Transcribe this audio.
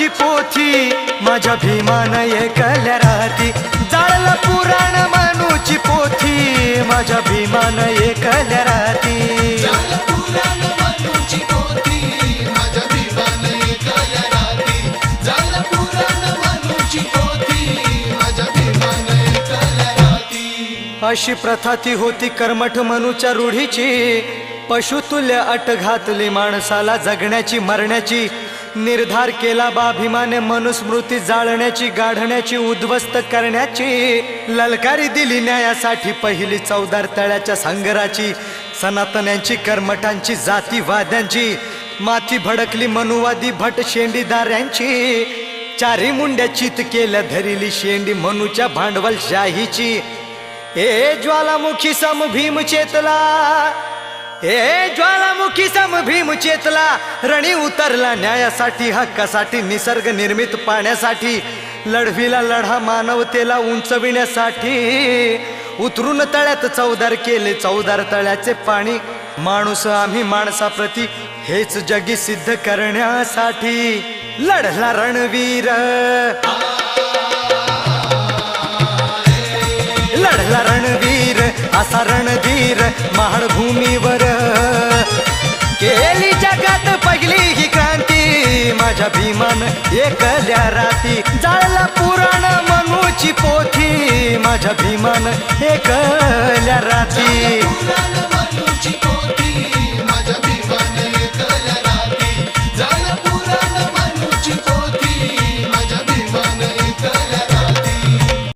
मनूची पोथी. माझ्या भीमान एकल्या राहती. जाळला पुराण मनूची पोथी. माझ्या भीमान राहती. ऐकल्या ऐकल्या राती अशी प्रथा ती होती कर्मठ मनूच्या रूढीची. पशुतुल्य अट घातली माणसाला जगण्याची मरण्याची. निर्धार केला बाभिमाने मनुस्मृती जाळण्याची गाढण्याची उद्ध्वस्त करण्याची. ललकारी दिली न्यायासाठी पहिली चौदार तळ्याच्या संगराची सनातन्यांची कर्मठांची जातीवाद्यांची. माथी भडकली मनुवादी भट शेंडीदाऱ्यांची चारी मुंड्या चित केल्या धरिली शेंडी मनूच्या भांडवल शाहीची. ए ज्वालामुखी सम भीम चेतला हे ज्वालामुखी सम भीम चेतला रणी उतरला न्यायासाठी हक्कासाठी निसर्ग निर्मित पाण्यासाठी लढवीला लढा मानवतेला उंचविण्यासाठी. उतरून तळ्यात चौदार केले चौदार तळ्याचे पाणी. माणूस आम्ही माणसाप्रती हेच जगी सिद्ध करण्यासाठी लढला रणवीर. लढला रणवीर असा रणधीर माझ्या भीमान एकल्या राती. जाळला पुराण मनूची पोथी. माझ्या भीमान एकल्या राती.